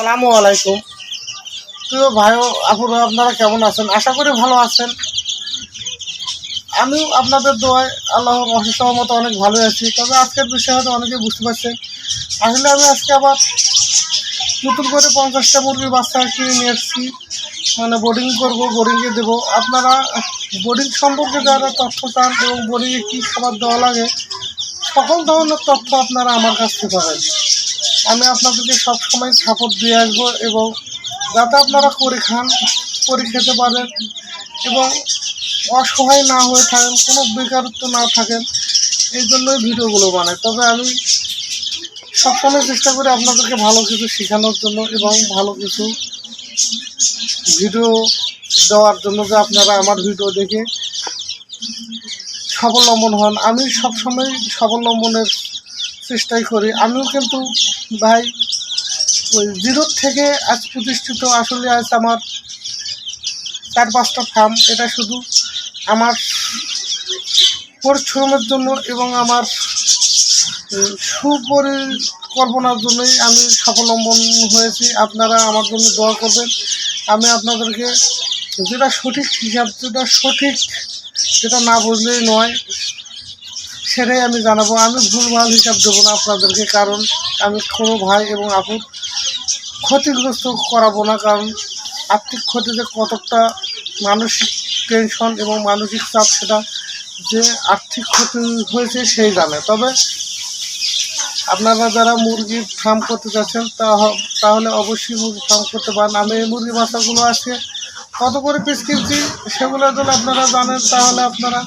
সালামু আলাইকুম। প্রিয় ভাই আপুরা, আপনারা কেমন আছেন? আশা করি ভালো আছেন। আমিও আপনাদের দোয়ায় আল্লাহর অশেষ মতো অনেক ভালো আছি। তবে আজকের বিষয় হয়তো অনেকে বুঝতে পারছেন। আসলে আমি আজকে আবার নতুন করে পঞ্চাশটা মুরগির বাচ্চা কিনে নিয়ে এসেছি। মানে বোর্ডিং করব বোর্ডিংয়ে দেবো। আপনারা বোর্ডিং সম্পর্কে যারা তথ্য চান এবং বোর্ডিংয়ে কী খাবার দেওয়া লাগে, সকল ধরনের তথ্য আপনারা আমার কাছ থেকে পাবেন। আমি আপনাদেরকে সবসময় সাপোর্ট দিয়ে আসব এবং যাতে আপনারা করে খান, করে খেতে পারেন এবং অসহায় না হয়ে থাকেন, কোনো বেকারত্ব না থাকেন, এই জন্যই ভিডিওগুলো বানাই। তবে আমি সবসময় চেষ্টা করি আপনাদেরকে ভালো কিছু শেখানোর জন্য এবং ভালো কিছু ভিডিও দেওয়ার জন্য যে আপনারা আমার ভিডিও দেখে স্বাবলম্বন হন। আমি সবসময় স্বাবলম্বনের চেষ্টাই করি। আমিও কিন্তু ভাই ওই জিরোর থেকে আজ প্রতিষ্ঠিত আসলে আজ আমার চার পাঁচটা ফার্ম এটা শুধু আমার পরিশ্রমের জন্য এবং আমার সুপরিকল্পনার জন্যই আমি স্বাবলম্বন হয়েছি। আপনারা আমার জন্য দোয়া করবেন। আমি আপনাদেরকে যেটা সঠিক হিসাব, যেটা সঠিক যেটা না বুঝলেই নয়। সেটাই আমি জানাব। আমি ভুলভাল হিসাব দেবো না আপনাদেরকে, কারণ আমি কোনো ভাই এবং আপুর ক্ষতিগ্রস্ত করাবো না, কারণ আর্থিক ক্ষতি যে কতটা মানসিক টেনশন এবং মানসিক চাপ সেটা যে আর্থিক ক্ষতি হয়েছে সেই জানে। তবে আপনারা যারা মুরগির ফার্ম করতে চাচ্ছেন তাহলে অবশ্যই মুরগি ফার্ম করতে পারেন। আমি এই মুরগি বাচ্চাগুলো আজকে কত করে পিস কিনছি সেগুলো যদি আপনারা জানেন, তাহলে আপনারা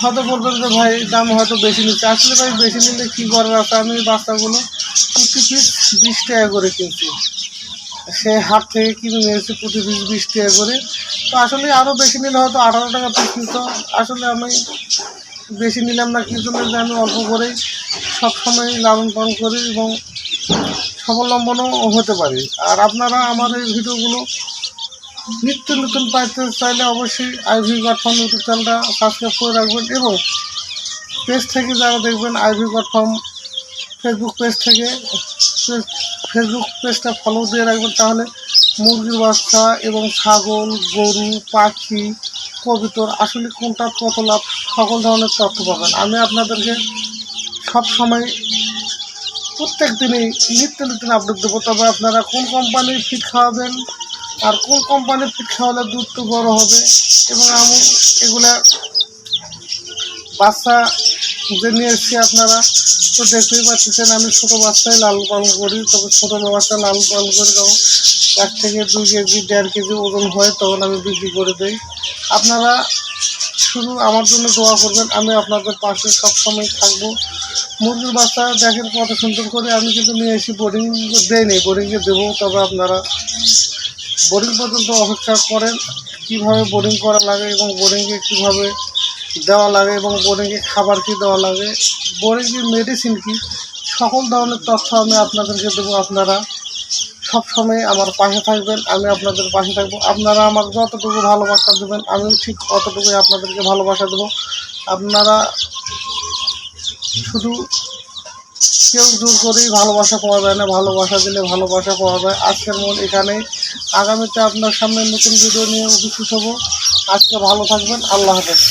হয়তো বলবেন যে ভাই দাম হয়তো বেশি নিচ্ছে। আসলে ভাই বেশি নিলে কী করার আছে? আমি বাচ্চাগুলো প্রতি পিস বিশ টাকা করে কিনছি। সে হাট থেকে কিনে নিয়েছি প্রতি পিস বিশ টাকা করে। তো আসলে আরও বেশি নিলে হয়তো আঠারো টাকা পিস নিত। আসলে আমি বেশি নিলাম না জন্য যে আমি অল্প করেই সবসময় লালন পালন করি এবং স্বাবলম্বনও হতে পারি। আর আপনারা আমার এই ভিডিওগুলো নিত্য নতুন পাইতে চাইলে অবশ্যই আইভি গটফার্ম ইউটিউব চ্যানেলটা সাবস্ক্রাইব করে রাখবেন এবং পেজ থেকে যারা দেখবেন IV goat farm Facebook page থেকে ফেসবুক পেজটা ফলো দিয়ে রাখবেন তাহলে মুরগির বাচ্চা এবং ছাগল, গরু, পাখি, কবিতর, আসলে কোনটা কত লাভ সকল ধরনের তথ্য পাবেন। আমি আপনাদেরকে সব সময় প্রত্যেক দিনই নিত্য নতুন আপডেট দেবো। তবে আপনারা কোন কোম্পানির ফিট খাওয়াবেন আর কোন কোম্পানির ফিট খাওয়ালে দুধ তো বড় হবে? এবং আমি এগুলা বাচ্চা যে নিয়ে এসেছি আপনারা, তো দেখতেই পাচ্ছেন আমি ছোটো বাচ্চায় লাল পালন করি, তবে ছোটো বাচ্চা লাল পালন করে তখন এক থেকে দুই কেজি, দেড় কেজি ওজন হয়, তখন আমি বিক্রি করে দিই। আপনারা শুধু আমার জন্য দোয়া করবেন, আমি আপনাদের পাশে সবসময় থাকব। মুরগির বাচ্চা দেখেন কত সুন্দর করে, আমি কিন্তু নিয়ে এসে বোর্ডিং দেয়নি বোর্ডিংয়ে দেবো, তবে আপনারা বোর্ডিং পর্যন্ত অপেক্ষা করেন, কীভাবে বোর্ডিং করা লাগে এবং বোর্ডিংয়ে কীভাবে দেওয়া লাগে এবং বোর্ডিংয়ে খাবার কী দেওয়া লাগে বোর্ডিংয়ের মেডিসিন কী, সকল ধরনের তথ্য আমি আপনাদেরকে দেবো। আপনারা সবসময় আমার পাশে থাকবেন, আমি আপনাদের পাশে থাকব। আপনারা আমার যতটুকু ভালোবাসা দেবেন, আমিও ঠিক অতটুকুই আপনাদেরকে ভালোবাসা দেবো। আপনারা শুধু কেউ জোর করেই ভালোবাসা পাওয়া যায় না, ভালোবাসা দিলে ভালোবাসা পাওয়া যায়। আজকের মন এখানে আগামীতে আপনার সামনে নতুন ভিডিও নিয়ে উপস্থিত হব আজকে ভালো থাকবেন। আল্লাহ হাফেজ।